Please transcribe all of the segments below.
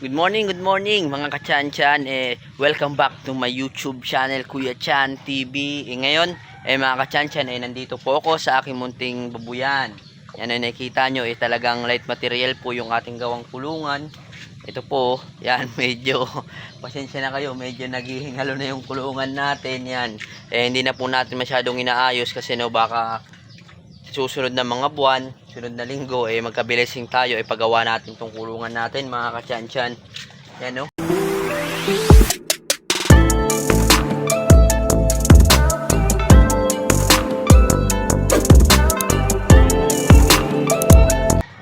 Good morning, good morning mga kachan-chan. Eh, welcome back to my YouTube channel, Kuya Chan TV. Eh, ngayon, eh, mga kachan-chan, eh, nandito po ako sa aking munting babuyan. Yan ay nakikita nyo, eh, talagang light material po yung ating gawang kulungan. Ito po, yan, medyo, pasensya na kayo, medyo naghihingalo na yung kulungan natin, yan. Eh, hindi na po natin masyadong inaayos kasi no, baka susunod na mga buwan, sunod na linggo, eh magkabilising tayo, eh pagawa natin tong kulungan natin, mga kachan-chan. Yan, no?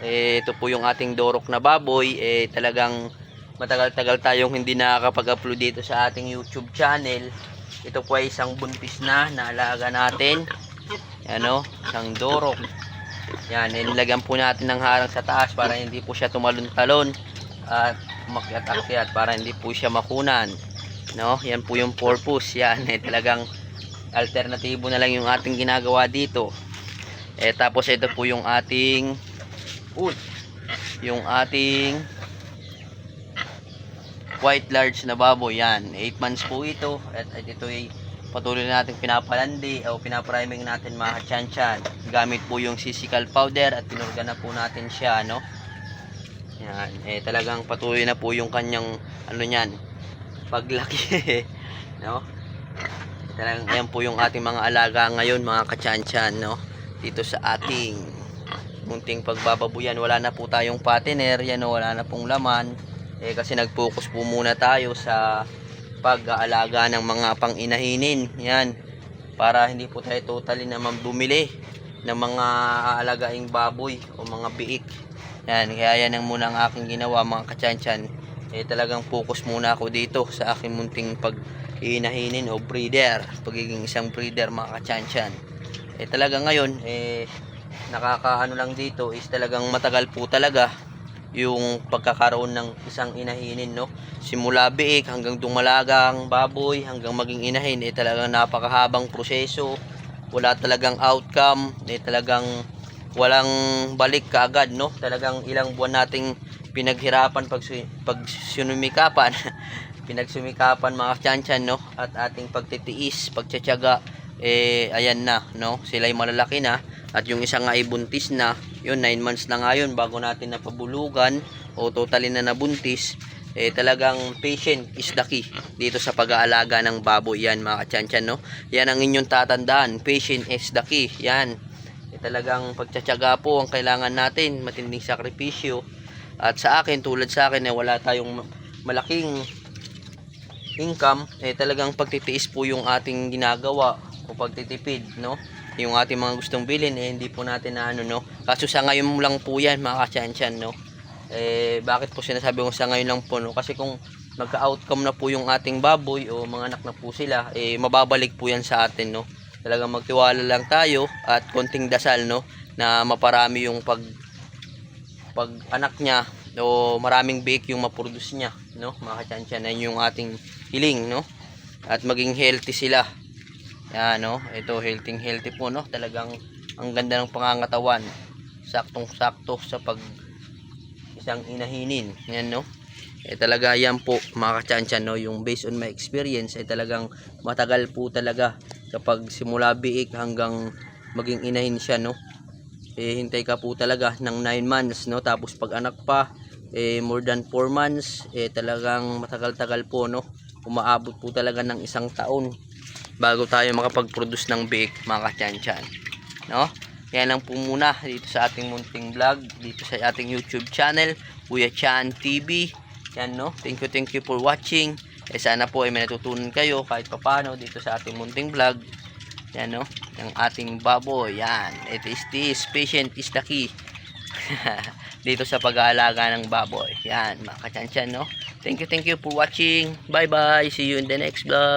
Eh, ito po yung ating dorok na baboy, eh talagang matagal-tagal tayong hindi nakakapag-upload dito sa ating YouTube channel. Ito po ay isang buntis na naalaga natin. Ano, isang dorok. Yan, nilagyan po natin ng harang sa taas para hindi po siya tumalon-talon at umakyat-akyat para hindi po siya makunan. No, yan po yung purpose. Yan, eh, talagang alternatibo na lang yung ating ginagawa dito. Eh, tapos ito po yung ating Uy, yung ating white large na baboy yan 8 months po ito at, at ito ay patuloy na natin pinapalandi o pinapriming natin mga chanchan gamit po yung sisical powder at pinurga na po natin siya no? Yan. Eh talagang patuloy na po yung kanyang ano niyan paglaki no? Talagang yan po yung ating mga alaga ngayon mga kachanchan no? Dito sa ating munting pagbababuyan. Wala na po tayong partner yan o, wala na pong laman. Eh kasi nag-focus po muna tayo sa pag-aalaga ng mga panginahinin. Yan. Para hindi po tayo totally naman bumili ng mga alagaing baboy o mga biik. Yan. Kaya yan ang muna ang aking ginawa mga kachanchan. Eh talagang focus muna ako dito sa aking munting pag inahinin o breeder. Pagiging isang breeder mga kachanchan. Eh talaga ngayon eh nakakaano lang dito is talagang matagal po talaga yung pagkakaroon ng isang inahinin no? Simula biik hanggang dumalagang baboy hanggang maging inahin eh talagang napakahabang proseso. Wala talagang outcome eh talagang walang balik kaagad no? Talagang ilang buwan nating pinaghirapan pag, pag sinumikapan. Pinagsumikapan mga tiyanchan no? At ating pagtitiis pagtsatsaga eh ayan na no? Sila'y malalaki na. At yung isa nga ay buntis na. Yun 9 months na nga yun bago natin napabulugan o totally na nabuntis. Eh talagang patient is the key dito sa pag-aalaga ng baboy. Yan mga kachanchan no? Yan ang inyong tatandaan. Patient is the key. Yan. Eh, talagang pagtsatsaga po ang kailangan natin. Matinding sakripisyo. At sa akin tulad sa akin eh wala tayong malaking income. Eh talagang pagtitiis po yung ating ginagawa o pagtitipid no? Yung ating mga gustong bilhin eh hindi po natin na ano no? Kaso sa ngayon lang po yan mga kachanchan no? Eh bakit po sinasabi ko sa ngayon lang po no? Kasi kung magka-outcome na po yung ating baboy o mga anak na po sila eh mababalik po yan sa atin no? Talagang magtiwala lang tayo at konting dasal no? Na maparami yung pag pag anak niya o maraming bake yung maproduce niya no? Mga kachanchan yan yung ating hiling no? At maging healthy sila yan no ito healthy healthy po no? Talagang ang ganda ng pangangatawan. Saktong sakto sa pag isang inahinin. Yan no? Eh talaga yan po mga no? Yung based on my experience ay talagang matagal po talaga kapag simula biik hanggang maging inahin siya no? Eh hintay ka po talaga ng 9 months no? Tapos pag anak pa eh more than 4 months eh talagang matagal-tagal po no? Umaabot po talaga ng isang taon bago tayo makapag-produce ng bake mga kachanchan. No? Yan lang po muna dito sa ating munting vlog dito sa ating youtube channel Kuya Chan TV yan no? Thank you thank you for watching. Eh sana po ay may natutunan kayo kahit papano dito sa ating munting vlog. Yan no? Ng ating baboy. Yan. It is this patient is the key. Dito sa pag-aalaga ng baboy. Yan mga kachanchan no? Thank you thank you for watching. Bye bye see you in the next vlog